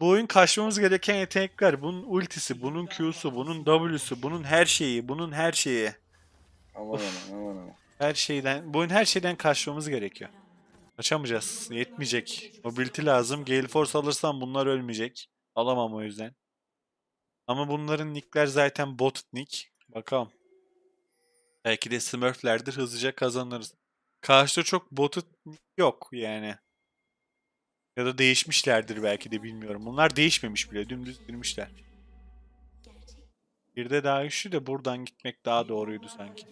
Bu oyun kaçmamız gereken yetenekler. Bunun ultisi, bunun Q'su, bunun W'su, bunun her şeyi, bunun her şeyi. Aman aman aman aman. Her şeyden, bu oyun her şeyden kaçmamız gerekiyor. Kaçamayacağız. Yetmeyecek. Mobility lazım. Gale Force alırsam bunlar ölmeyecek. Alamam o yüzden. Ama bunların nickler zaten bot nick. Bakalım. Belki de Smurf'lerdir. Hızlıca kazanırız. Karşıda çok botu yok yani. Ya da değişmişlerdir belki de bilmiyorum. Bunlar değişmemiş bile. Dümdüz girmişler. Bir de daha güçlü de buradan gitmek daha doğruydu sanki.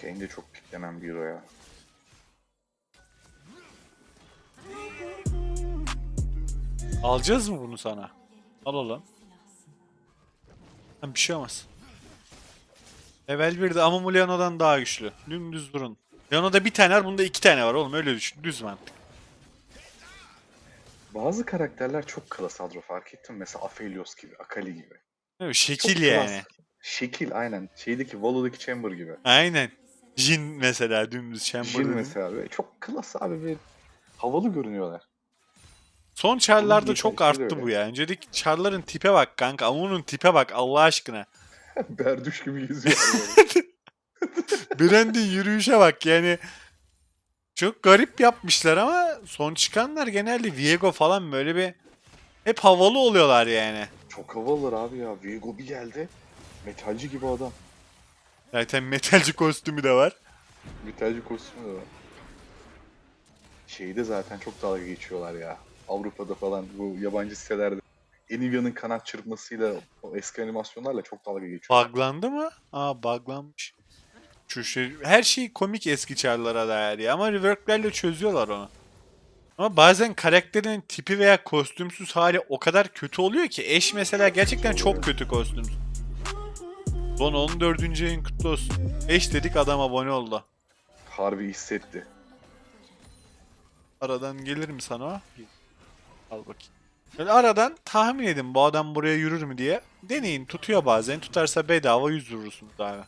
Kane de çok piklenen bir hero ya. Alacağız mı bunu sana? Alalım. Bir şey olmaz. Level 1'de ama bu Leona'dan daha güçlü. Dümdüz durun. Leona'da bir tane var, bunda iki tane var oğlum öyle düşün. Düz mantık. Bazı karakterler çok klas Adro fark ettim. Mesela Aphelios gibi, Akali gibi. Değil mi? Çok Şekil klas. yani. Şekil aynen. Şeydeki Valo'daki Chamber gibi. Aynen. Jin mesela dümdüz Chamber Jin mesela böyle çok klas abi bir havalı görünüyorlar. Son çarlarda çok arttı bu ya. Önceki çarların tipe bak kanka. Amun'un tipe bak Allah aşkına. Berduş gibi yüzüyor. Brand'in yürüyüşe bak yani. Çok garip yapmışlar ama son çıkanlar genelde Viego falan böyle bir hep havalı oluyorlar yani. çok havalılar abi ya. Viego bir geldi. Metalci gibi adam. Zaten metalci kostümü de var. Metalci kostümü de var. Şeyde zaten çok dalga geçiyorlar ya. Avrupa'da falan bu yabancı sitelerde. Enivia'nın kanat çırpmasıyla o eski animasyonlarla çok dalga geçiyorlar. Buglandı mı? Aa buglanmış. Her şey komik eski çarlara dair ya ama reworklerle çözüyorlar onu. Ama bazen karakterin tipi veya kostümsüz hali o kadar kötü oluyor ki eş mesela gerçekten çok kötü kostümsüz. Son 14. yayın kutlu olsun. Eş dedik adam abone oldu. Harbi hissetti. Aradan gelir mi sana? Al bakayım. Böyle aradan tahmin edin bu adam buraya yürür mü diye. Deneyin tutuyor bazen. Tutarsa bedava 100 vurursunuz abi.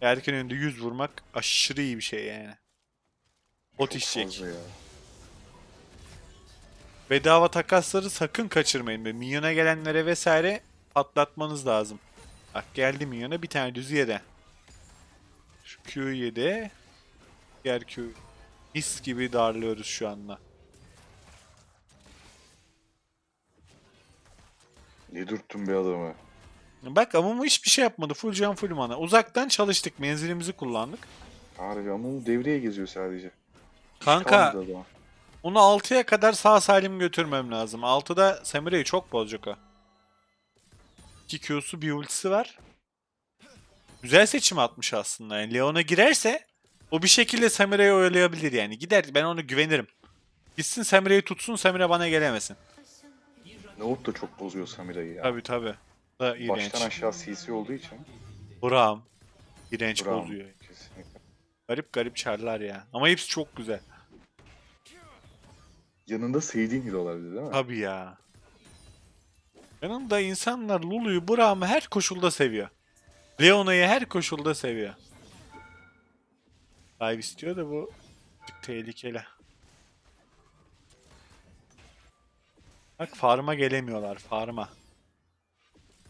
Erken önünde 100 vurmak aşırı iyi bir şey yani. Bot işecek. Bedava takasları sakın kaçırmayın. Böyle minyona gelenlere vesaire patlatmanız lazım. Bak geldi minyona bir tane düz yedi. Şu Q'yu yedi. Diğer Q. Mis gibi darlıyoruz şu anda. Ne dürttün be adamı. Bak ama bu hiçbir şey yapmadı. Full can full mana. Uzaktan çalıştık. Menzilimizi kullandık. Harbi o devreye geziyor sadece. Kanka onu 6'ya kadar sağ salim götürmem lazım. 6'da Samira'yı çok bozacak o. 2 Q'su bir ultisi var. Güzel seçim atmış aslında. Yani Leon'a girerse o bir şekilde Samira'yı oyalayabilir yani. Gider ben ona güvenirim. Gitsin Samira'yı tutsun Samira bana gelemesin. Nohut da çok bozuyor Samira'yı ya. Tabi tabi. Da iğrenç. Baştan aşağı CC olduğu için. Braum. İğrenç Bravo. bozuyor. Kesinlikle. Garip garip çarlar ya. Ama hepsi çok güzel. Yanında sevdiğin hero'lar değil mi? Tabii ya. Yanımda insanlar Lulu'yu, Braum'u her koşulda seviyor. Leona'yı her koşulda seviyor. Dive istiyor da bu tehlikeli. Bak farm'a gelemiyorlar farm'a.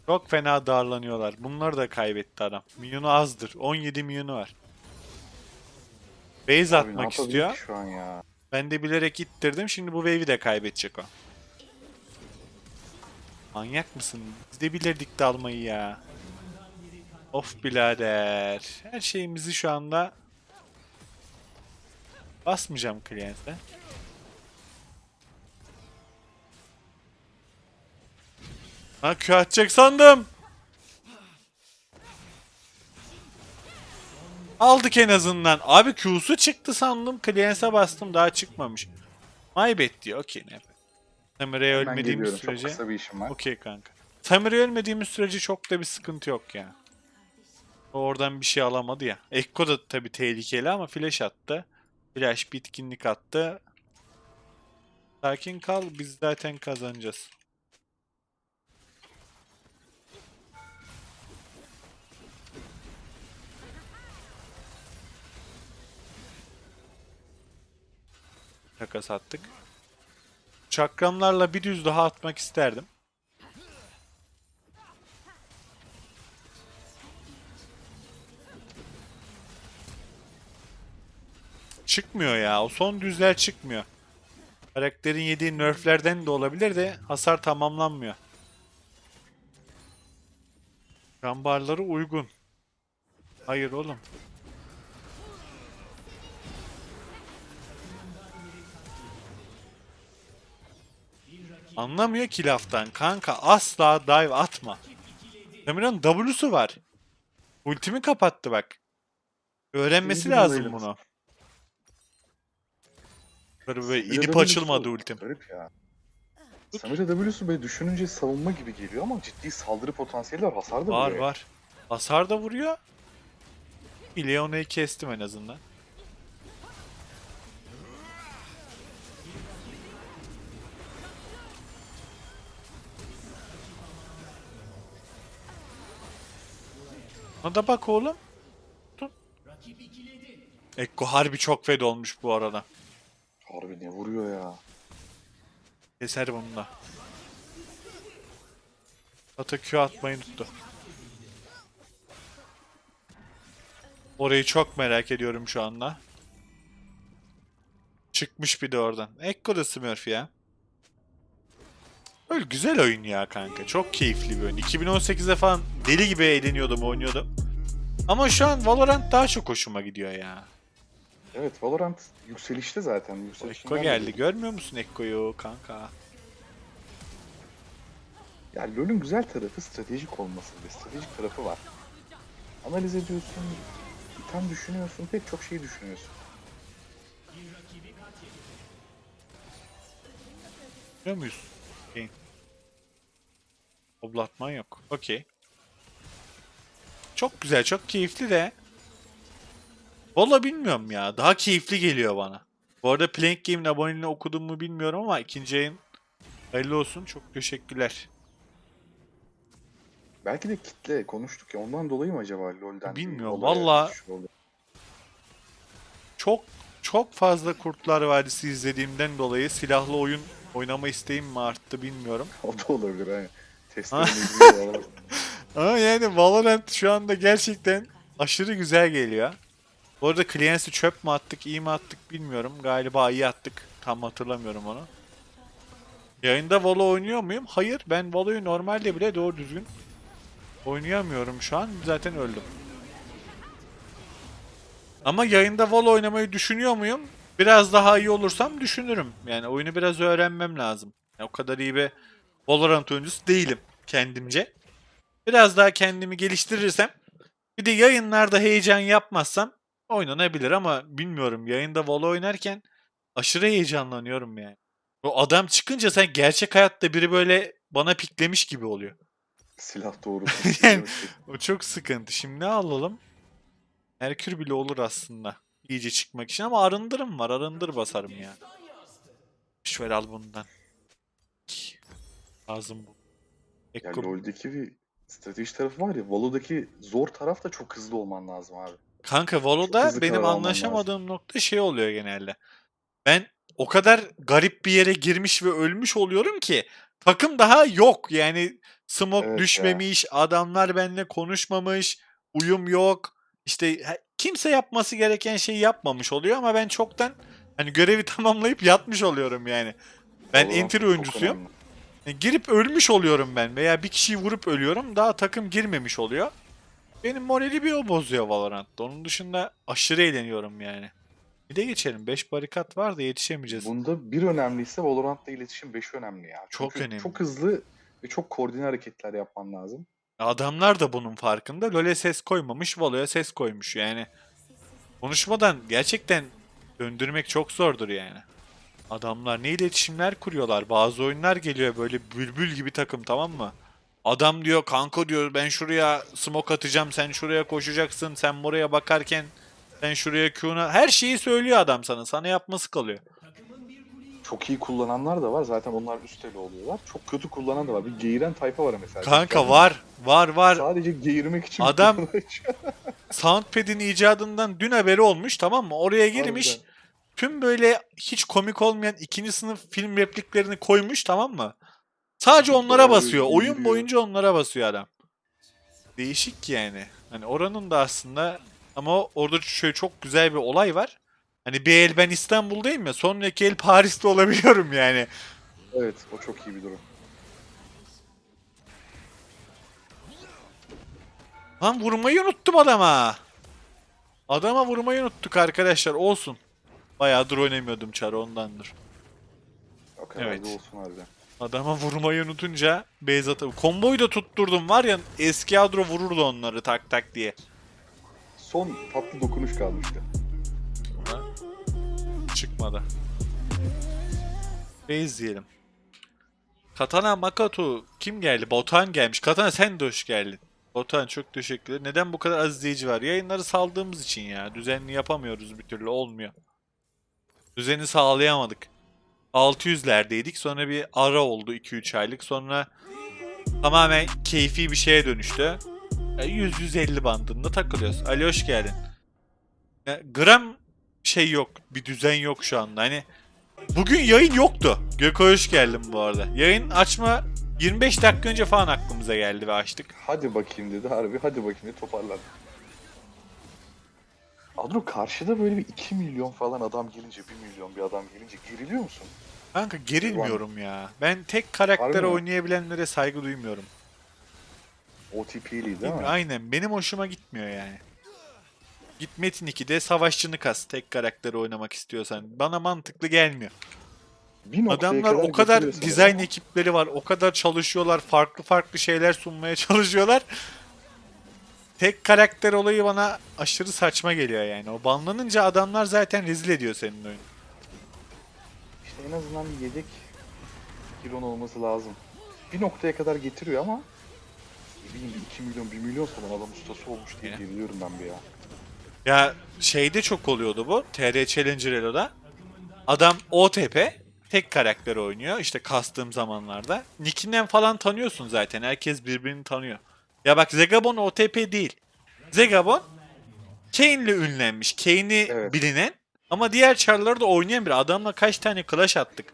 Çok fena darlanıyorlar. Bunları da kaybetti adam. Minyonu azdır. 17 minyonu var. Base Abi atmak istiyor. şu an ya? Ben de bilerek ittirdim. Şimdi bu wave'i de kaybedecek o. Manyak mısın? Biz de bilirdik dalmayı ya. Of birader. Her şeyimizi şu anda basmayacağım kliente. Ha Q atacak sandım. Aldık en azından. Abi Q'su çıktı sandım. Clients'e bastım daha çıkmamış. Maybet diyor. Okey ne. Samira'ya ölmediğimiz sürece. Çok kısa bir işim var. Okey kanka. Samira'ya ölmediğimiz sürece çok da bir sıkıntı yok ya. O Oradan bir şey alamadı ya. Ekko da tabii tehlikeli ama flash attı. Flash bitkinlik attı. Sakin kal biz zaten kazanacağız. Takas attık. Çakramlarla bir düz daha atmak isterdim. Çıkmıyor ya. O son düzler çıkmıyor. Karakterin yediği nerflerden de olabilir de hasar tamamlanmıyor. Gambarları uygun. Hayır oğlum. Anlamıyor ki laftan. Kanka asla dive atma. Demir'in W'su var. Ultimi kapattı bak. Öğrenmesi Bildim lazım bunu. Böyle, inip açılmadı ultim. Garip ya. Samira W'su böyle düşününce savunma gibi geliyor ama ciddi saldırı potansiyeli var. Hasar da Var vuruyor. var. Hasar da vuruyor. Ileona'yı kestim en azından. Ona bak oğlum. Dur. Ekko harbi çok fed olmuş bu arada. Harbi ne vuruyor ya. Keser bunu da. Ata Q atmayı unuttu. Orayı çok merak ediyorum şu anda. Çıkmış bir de oradan. Ekko da Smurf ya. Öyle güzel oyun ya kanka. Çok keyifli bir oyun. 2018'de falan deli gibi eğleniyordum, oynuyordum. Ama şu an Valorant daha çok hoşuma gidiyor ya. Evet Valorant yükselişte zaten. Ekko geldi. Görmüyor musun Ekko'yu kanka? Ya LoL'ün güzel tarafı stratejik olması ve stratejik tarafı var. Analiz ediyorsun, item düşünüyorsun, pek çok şey düşünüyorsun. Biliyor muyuz? Oblatman yok. Okey. Çok güzel, çok keyifli de. Valla bilmiyorum ya. Daha keyifli geliyor bana. Bu arada Plank Game'in aboneliğini okudum mu bilmiyorum ama ikinci ayın hayırlı olsun. Çok teşekkürler. Belki de kitle konuştuk ya ondan dolayı mı acaba LoL'den? Bilmiyorum, valla-? Çok çok fazla Kurtlar Vadisi izlediğimden dolayı silahlı oyun oynama isteğim mi arttı bilmiyorum. O da olabilir hani. Testlerin ilgili Ama yani Valorant şu anda gerçekten aşırı güzel geliyor. Bu arada Clearance'i çöp mü attık, iyi mi attık bilmiyorum. Galiba iyi attık. Tam hatırlamıyorum onu. Yayında Valo oynuyor muyum? Hayır. Ben Valo'yu normalde bile doğru düzgün oynayamıyorum şu an. Zaten öldüm. Ama yayında Valo oynamayı düşünüyor muyum? Biraz daha iyi olursam düşünürüm. Yani oyunu biraz öğrenmem lazım. Yani o kadar iyi bir Valorant oyuncusu değilim kendimce. Biraz daha kendimi geliştirirsem bir de yayınlarda heyecan yapmazsam oynanabilir ama bilmiyorum yayında Valo oynarken aşırı heyecanlanıyorum yani. O adam çıkınca sen gerçek hayatta biri böyle bana piklemiş gibi oluyor. Silah doğrultusunda. Yani- O çok sıkıntı. Şimdi ne alalım? Merkür bile olur aslında. İyice çıkmak için ama arındırım var. Arındır basarım ya. Şöyle al bundan. Lazım bu. Ya Ekko- LoL'deki bir strateji tarafı var ya, Valo'daki zor taraf da çok hızlı olman lazım abi. Kanka Valo'da hızlı benim karar alman anlaşamadığım nokta şey oluyor genelde. Ben o kadar garip bir yere girmiş ve ölmüş oluyorum ki takım daha yok. Yani smoke Evet ya. düşmemiş, adamlar benimle konuşmamış, uyum yok. İşte he- kimse yapması gereken şeyi yapmamış oluyor ama ben çoktan hani görevi tamamlayıp yatmış oluyorum yani. Ben Valorant entry çok oyuncusuyum. önemli. Girip ölmüş oluyorum ben veya bir kişiyi vurup ölüyorum. Daha takım girmemiş oluyor. Benim morali bir o bozuyor Valorant'ta. Onun dışında aşırı eğleniyorum yani. Bir de geçelim. 5 barikat var da yetişemeyeceğiz. Bunda bir önemliyse Valorant'ta iletişim 5 önemli ya. Çok Çünkü önemli. Çok hızlı ve çok koordine hareketler yapman lazım. Adamlar da bunun farkında. LoL'e ses koymamış, Valo'ya ses koymuş yani. Konuşmadan gerçekten döndürmek çok zordur yani. Adamlar ne iletişimler kuruyorlar. Bazı oyunlar geliyor böyle bülbül gibi takım tamam mı? Adam diyor kanka diyor ben şuraya smoke atacağım sen şuraya koşacaksın sen buraya bakarken sen şuraya Q'na her şeyi söylüyor adam sana. Sana yapması kalıyor. Çok iyi kullananlar da var. Zaten onlar üsteli oluyorlar. Çok kötü kullanan da var. Bir geğiren tayfa var mesela. Kanka var var var. Sadece geğirmek için Adam-. Soundpad'in icadından dün haberi olmuş tamam mı? Oraya girmiş. Harbiden. Tüm böyle hiç komik olmayan ikinci sınıf film repliklerini koymuş tamam mı? Sadece onlara basıyor. Oyun boyunca onlara basıyor adam. Değişik yani. Hani oranın da aslında ama orada şöyle çok güzel bir olay var. Hani bir el ben İstanbul'dayım ya sonraki el Paris'te olabiliyorum yani. Evet o çok iyi bir durum. Lan vurmayı unuttum adama. Adama vurmayı unuttuk arkadaşlar olsun. Bayağıdır oynamıyordum çarı ondandır. O kadar Evet. da olsun harbiden. Adama vurmayı unutunca base atıp komboyu da tutturdum var ya eski Adro vururdu onları tak tak diye. Son tatlı dokunuş kalmıştı. Çıkmadı. Base diyelim. Katana Makoto kim geldi? Botan gelmiş. Katana sen de hoş geldin. Botan çok teşekkürler. Neden bu kadar az izleyici var? Yayınları saldığımız için ya. Düzenli yapamıyoruz bir türlü. Olmuyor. Düzeni sağlayamadık. 600'lerdeydik. Sonra bir ara oldu 2-3 aylık. Sonra tamamen keyfi bir şeye dönüştü. 100-150 bandında takılıyoruz. Ali hoş geldin. Ya, gram şey yok. Bir düzen yok şu anda. Hani bugün yayın yoktu. Gökhan hoş geldin bu arada. Yayın açma 25 dakika önce falan aklımıza geldi ve açtık. Hadi bakayım dedi harbi hadi bakayım dedi toparladı. Adro karşıda böyle bir 2 milyon falan adam gelince 1 milyon bir adam gelince geriliyor musun? Kanka gerilmiyorum ya. Ben tek karakter Harbi mi? oynayabilenlere saygı duymuyorum. OTP'li değil mi? Aynen benim hoşuma gitmiyor yani. Git Metin 2'de savaşçını kas tek karakteri oynamak istiyorsan. Bana mantıklı gelmiyor. Bir noktaya Adamlar o kadar dizayn ama ekipleri var. O kadar çalışıyorlar. Farklı farklı şeyler sunmaya çalışıyorlar. Tek karakter olayı bana aşırı saçma geliyor yani. O banlanınca adamlar zaten rezil ediyor senin oyunu. İşte en azından bir yedek kilon olması lazım. Bir noktaya kadar getiriyor ama ne bileyim bir 2 milyon 1 milyon falan adam ustası olmuş diye geriliyorum ben bir ya. Ya şeyde çok oluyordu bu. TR Challenger Elo'da. Adam OTP tek karakter oynuyor. İşte kastığım zamanlarda. Nick'inden falan tanıyorsun zaten. Herkes birbirini tanıyor. Ya bak Zegabon OTP değil. Zegabon Kane'le ünlenmiş. Kane'i Evet. bilinen ama diğer çarları da oynayan bir adamla kaç tane clash attık.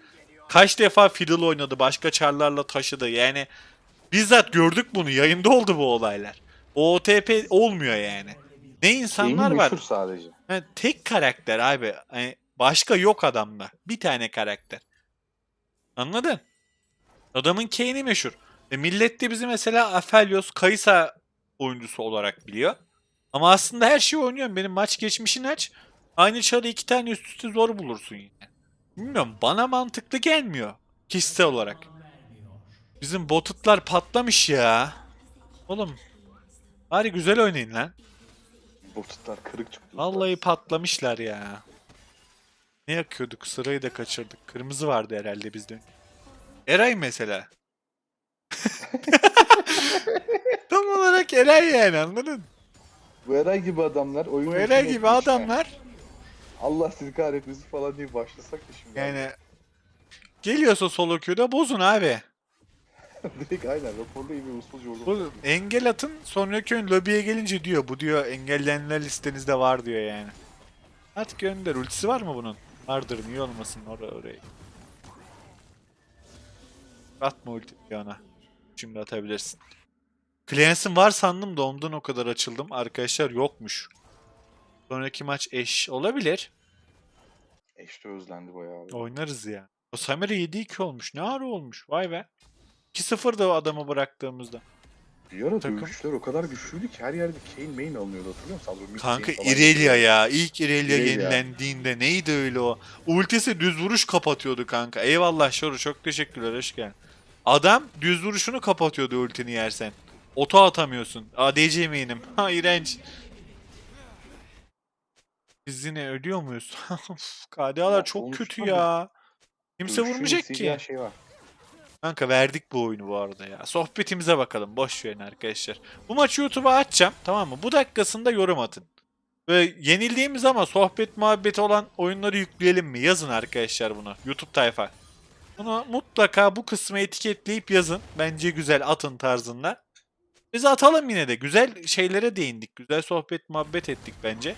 Kaç defa fiddle oynadı, başka çarlarla taşıdı. Yani bizzat gördük bunu. Yayında oldu bu olaylar. OTP olmuyor yani. Ne insanlar Kane'i var. sadece. Yani tek karakter abi. Hani başka yok adamda. Bir tane karakter. Anladın? Adamın Kane'i meşhur. E millet de bizi mesela Aphelios, Kaysa oyuncusu olarak biliyor. Ama aslında her şeyi oynuyorum. Benim maç geçmişini aç. Aynı çarı iki tane üst üste zor bulursun yine. Bilmiyorum bana mantıklı gelmiyor. Kişisel olarak. Bizim botutlar patlamış ya. Oğlum. Bari güzel oynayın lan. Botutlar kırık çıktı. Vallahi patlamışlar ya. Ne yakıyorduk? Sırayı da kaçırdık. Kırmızı vardı herhalde bizde. Eray mesela. Tam olarak Eray yani anladın? Bu Eray gibi adamlar oyun Bu Eray gibi adamlar Allah sizi kahretmesin falan diye başlasak da şimdi. yani geliyorsa solo queue'da bozun abi. Direkt aynen raporlayın ve usulca. Bu engel atın sonraki oyun lobiye gelince diyor bu diyor engellenenler listenizde var diyor yani. At gönder. Ultisi var mı bunun? Vardır niye olmasın oraya oraya. Atma ulti ona. Şimdi atabilirsin. Clans'ın var sandım da ondan o kadar açıldım. Arkadaşlar yokmuş. Sonraki maç eş olabilir. Eşte özlendi bayağı. Oynarız ya. O Samira 7-2 olmuş. Ne ara olmuş? Vay be. 2-0 da o adamı bıraktığımızda. Bir ara Takım. dövüşçüler o kadar güçlüydü ki her yerde Kane main alınıyordu hatırlıyor musun? Adro, mid Kanka. Irelia ya. İlk Irelia Irelia. yenilendiğinde neydi öyle o? Ultisi düz vuruş kapatıyordu kanka. Eyvallah Şoru çok teşekkürler hoş geldin. Adam düz vuruşunu kapatıyordu ultini yersen. Oto atamıyorsun. ADC main'im. Ha iğrenç. Biz yine ölüyor muyuz? KDA'lar Ya, çok kötü ya. Kimse Dövüşün vurmayacak ki. Şey var. Kanka verdik bu oyunu bu arada ya. Sohbetimize bakalım. Boş verin arkadaşlar. Bu maçı YouTube'a açacağım. Tamam mı? Bu dakikasında yorum atın. Ve yenildiğimiz ama sohbet muhabbeti olan oyunları yükleyelim mi? Yazın arkadaşlar bunu. YouTube tayfa. Bunu mutlaka bu kısmı etiketleyip yazın. Bence güzel atın tarzında. Biz atalım yine de. Güzel şeylere değindik. Güzel sohbet muhabbet ettik bence.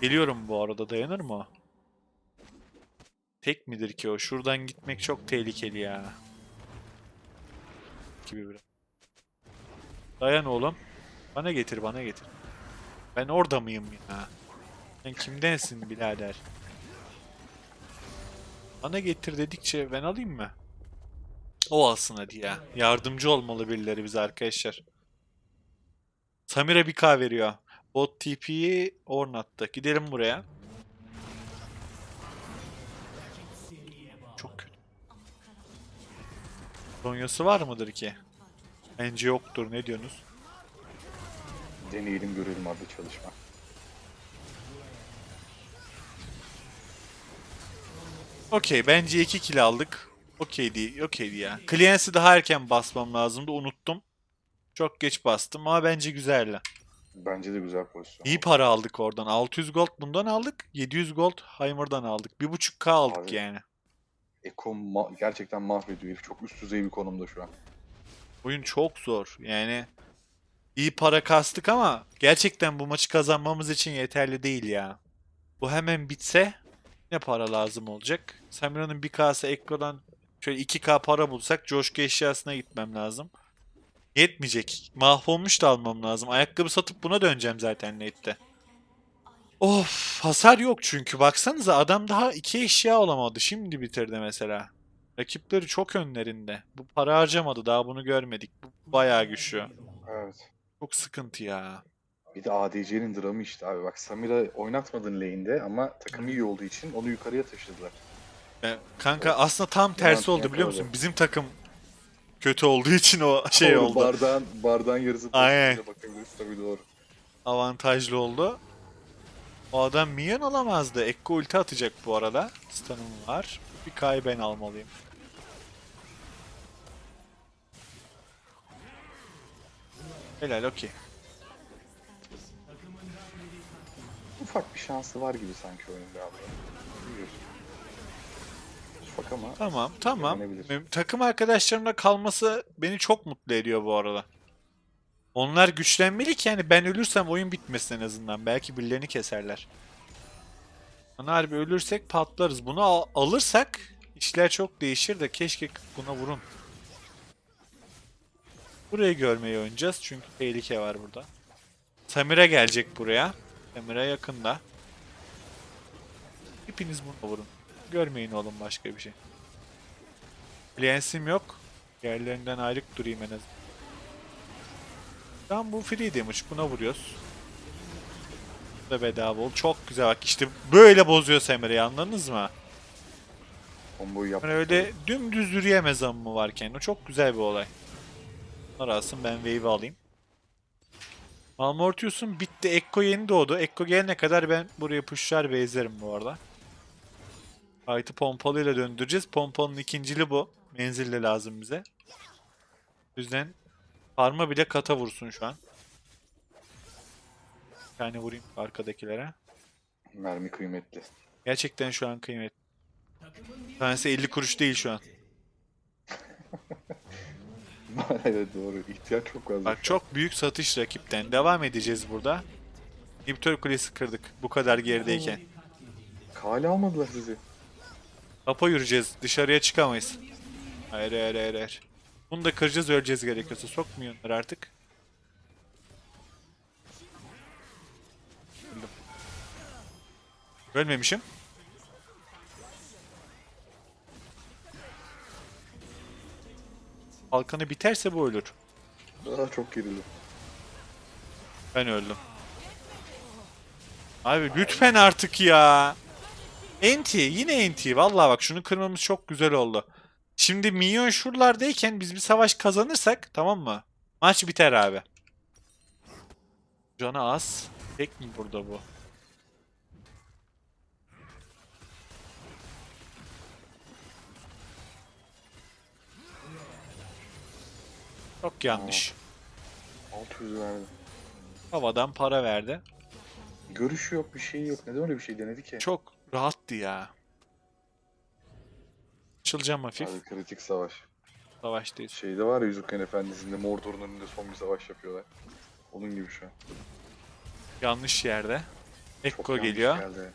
Geliyorum bu arada. Dayanır mı o? Tek midir ki o? Şuradan gitmek çok tehlikeli ya. Gibi biraz. Dayan oğlum. Bana getir, bana getir. Ben orada mıyım ya? Sen kimdensin birader? Bana getir dedikçe ben alayım mı? O alsın hadi ya. Yardımcı olmalı birileri bize arkadaşlar. Samira bir K veriyor. Bot TP'yi Ornat'ta. Gidelim buraya. Çok kötü. Sonyası var mıdır ki? Bence yoktur. Ne diyorsunuz? Deneyelim görelim adlı çalışma. Okey. Bence 2 kill aldık. Okeydi. Okeydi ya. Clearance'ı daha erken basmam lazımdı. Unuttum. Çok geç bastım ama bence güzeldi. Bence de güzel pozisyon. İyi para aldık oradan. 600 gold bundan aldık. 700 gold Heimer'dan aldık. 1.5k aldık Abi. yani. Eko ma- gerçekten mahvediyor herif. Çok üst düzey bir konumda şu an. Oyun çok zor. Yani iyi para kastık ama gerçekten bu maçı kazanmamız için yeterli değil ya. Bu hemen bitse ne para lazım olacak? Samira'nın bir kase Ekko'dan şöyle 2k para bulsak coşku eşyasına gitmem lazım. Yetmeyecek. Mahvolmuş da almam lazım. Ayakkabı satıp buna döneceğim zaten late'de. Of hasar yok çünkü. Baksanıza adam daha iki eşya olamadı. Şimdi bitirdi mesela. Rakipleri çok önlerinde. Bu para harcamadı. Daha bunu görmedik. Bu bayağı güçlü. Evet. Çok sıkıntı ya. Bir de ADC'nin dramı işte abi. Bak Samira oynatmadın lane'de ama takım iyi olduğu için onu yukarıya taşıdılar. Ben- kanka aslında tam tersi oldu biliyor musun? Bizim takım kötü olduğu için o şey Doğru, oldu. Bardağın, bardağın yarısı Aynen. bakabiliriz tabii doğru. Avantajlı oldu. O adam minyon alamazdı. Ekko ulti atacak bu arada. Stun'ım var. Bir K'yı ben almalıyım. Helal okey. Ufak bir şansı var gibi sanki oyunun galiba. Bilmiyorum. Ufak ama Tamam tamam. Denenebilir. Benim takım arkadaşlarımla kalması beni çok mutlu ediyor bu arada. Onlar güçlenmeli ki yani ben ölürsem oyun bitmesin en azından. Belki birilerini keserler. Hani harbi ölürsek patlarız. Bunu al- alırsak işler çok değişir de keşke buna vurun. Burayı görmeyi oynayacağız çünkü tehlike var burada. Samira gelecek buraya. Samira yakında. Hepiniz buna vurun. Görmeyin oğlum başka bir şey. Lensim yok. Yerlerinden ayrık durayım en azından. Tamam bu free damage. Buna vuruyoruz. Bu da bedava ol. Çok güzel bak işte böyle bozuyor Semir'i anladınız mı? komboyu yaptı. Yani öyle dümdüz yürüyemez mı varken. O çok güzel bir olay. Bunlar alsın ben wave alayım. Malmortius'un bitti. Ekko yeni doğdu. Ekko gelene kadar ben buraya pushlar ve ezerim bu arada. Fight'ı pompalıyla döndüreceğiz. Pompalının ikincili bu. Menzilli lazım bize. O yüzden parma bile kata vursun şu an. Bir tane vurayım arkadakilere. Mermi kıymetli. Gerçekten şu an kıymet. Tanesi 50 kuruş değil şu an. evet doğru. İhtiyaç çok fazla. Bak çok büyük satış rakipten. Devam edeceğiz burada. İmparator Kulesi kırdık. Bu kadar gerideyken. Kale almadılar sizi. Apo yürüyeceğiz. Dışarıya çıkamayız. Hayır hayır hayır hayır. Bunu da kıracağız öleceğiz gerekiyorsa. Sokmuyor onları artık. Öldüm. Ölmemişim. Halkanı biterse bu ölür. Aa, çok gerildim. Ben öldüm. Abi lütfen artık ya. Enti yine enti. Vallahi bak şunu kırmamız çok güzel oldu. Şimdi minyon şuralardayken biz bir savaş kazanırsak tamam mı? Maç biter abi. Canı az. Tek mi burada bu? Çok yanlış. 600 verdi. Havadan para verdi. Görüşü yok bir şey yok. Neden öyle bir şey denedi ki? Çok rahattı ya. Açılacağım hafif. Abi kritik savaş. Savaştayız. Şeyde var ya Yüzüklerin Efendisi'nde Mordor'un önünde son bir savaş yapıyorlar. Onun gibi şu an. Yanlış yerde. Ekko geliyor. geldi.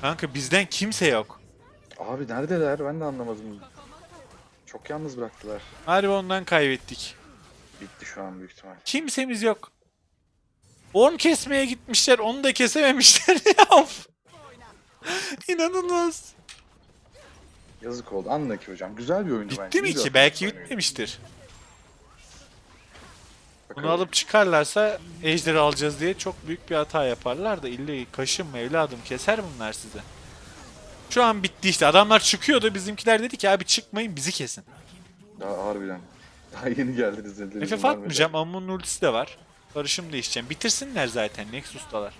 Kanka bizden kimse yok. Abi neredeler? Ben de anlamadım. Çok yalnız bıraktılar. Harbi ondan kaybettik. Bitti şu an büyük ihtimal. Kimsemiz yok. Orm kesmeye gitmişler, onu da kesememişler ya. İnanılmaz. Yazık oldu. Anla ki hocam. Güzel bir oyundu bence. Bitti mi İyi bir ki? Belki oyunuydu. bitmemiştir. Bunu alıp çıkarlarsa ejderi alacağız diye çok büyük bir hata yaparlar da illa kaşınma evladım keser bunlar size. Şu an bitti işte. Adamlar çıkıyordu. Bizimkiler dedi ki abi çıkmayın bizi kesin. Daha harbiden. Daha yeni geldiniz. FF atmayacağım. Ammon'un ultisi de var. Karışım değişeceğim. Bitirsinler zaten. Nexus'talar.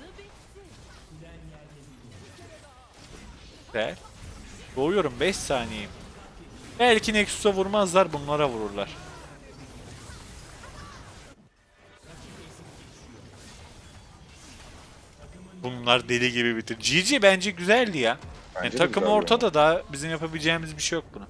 Güzel. Doğuyorum 5 saniyeyim. Belki Nexus'a vurmazlar bunlara vururlar. Bunlar deli gibi bitir. GG bence güzeldi ya. Yani Bence de takım güzeldi ortada daha bizim yapabileceğimiz bir şey yok buna.